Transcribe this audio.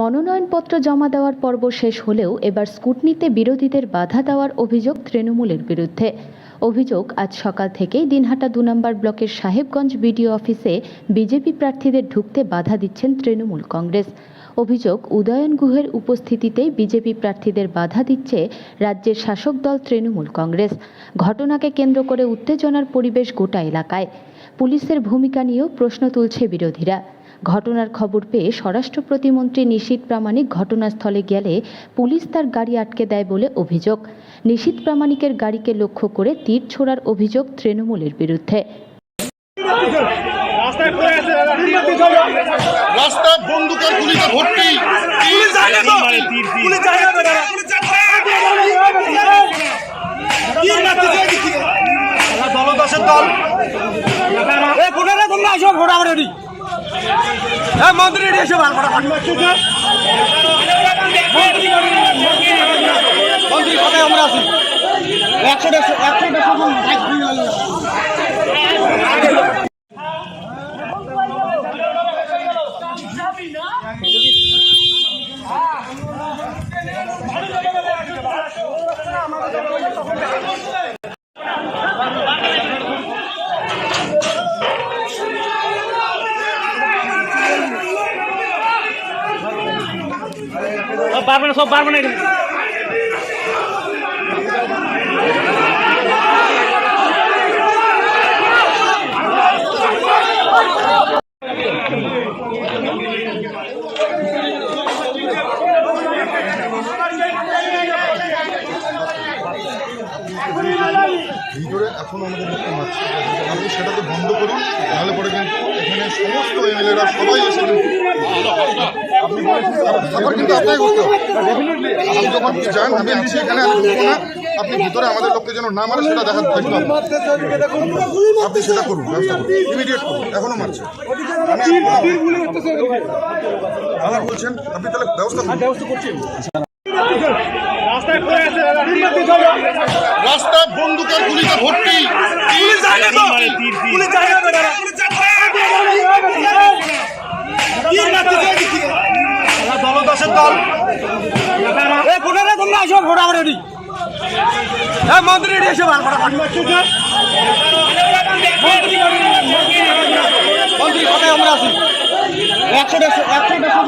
মনোনয়নপত্র জমা দেওয়ার পর্ব শেষ হলেও এবার স্কুটনিতে বিরোধীদের বাধা দেওয়ার অভিযোগ তৃণমূলের বিরুদ্ধে। অভিযোগ আজ সকাল থেকেই দিনহাটা দু নম্বর ব্লকের সাহেবগঞ্জ বিডিও অফিসে বিজেপি প্রার্থীদের ঢুকতে বাধা দিচ্ছেন তৃণমূল কংগ্রেস। অভিযোগ উদয়ন গুহের উপস্থিতিতেই বিজেপি প্রার্থীদের বাধা দিচ্ছে রাজ্যের শাসক দল তৃণমূল কংগ্রেস। ঘটনাকে কেন্দ্র করে উত্তেজনার পরিবেশ গোটা এলাকায়। পুলিশের ভূমিকা নিয়েও প্রশ্ন তুলছে বিরোধীরা। ঘটনার খবর পেয়ে স্বরাষ্ট্র প্রতিমন্ত্রী নিশীত প্রামাণিক ঘটনাস্থলে গেলে পুলিশ তার গাড়ি আটকে দেয় বলে অভিযোগ। নিশীত প্রামাণিকের গাড়িকে লক্ষ্য করে তীর ছোড়ার অভিযোগ তৃণমূলের বিরুদ্ধে। রাস্তায় পড়ে আছে দাদা রাস্তা বন্দুকের গুলিতে ভর্তি পুলিশ যায় না তো পুলিশ যায় না তো দাদা তীর মারতেছে এদিকে। দলদাসের দল রেডি হ্যাঁ মন্ত্রী রেডি এসে ভালো মন্ত্রী মন্ত্রী কোথায় আমরা আছি একশো দেড়শো একশো দেড়শো জন বাইক ঘুরে গেল সব পারবে না সব পারবে না ভিতরে এখন আমাদের মুক্তি মারছে আপনি সেটাকে বন্ধ করুন নাহলে পরে কিন্তু এখানে সমস্ত এমএলএরা সবাই এসে আপনি কিন্তু আপনাকে করতে আপনি যখন চান আমি আছি এখানে না। আপনি ভিতরে আমাদের লোককে যেন না মারে, সেটা দেখার দায়িত্ব আপনি সেটা করুন, ব্যবস্থা করুন। ইমিডিয়েট করুন, এখনও মারছে। আবার বলছেন, আপনি তাহলে ব্যবস্থা দাদা রাস্তা বন্দুকের গুলিতে ভর্তি পুলিশ যায় না তো পুলিশ যায় না তো দাদা তীর মারতেছে এদিকে। দলদাসের দল। এ ভোটাররা তোমরা আসো ভোট রেডি। হ্যাঁ মন্ত্রী রেডি এসো ভালো মন্ত্রী কোথায় আমরা আছি? একশো দেড়শো একশো দেড়শো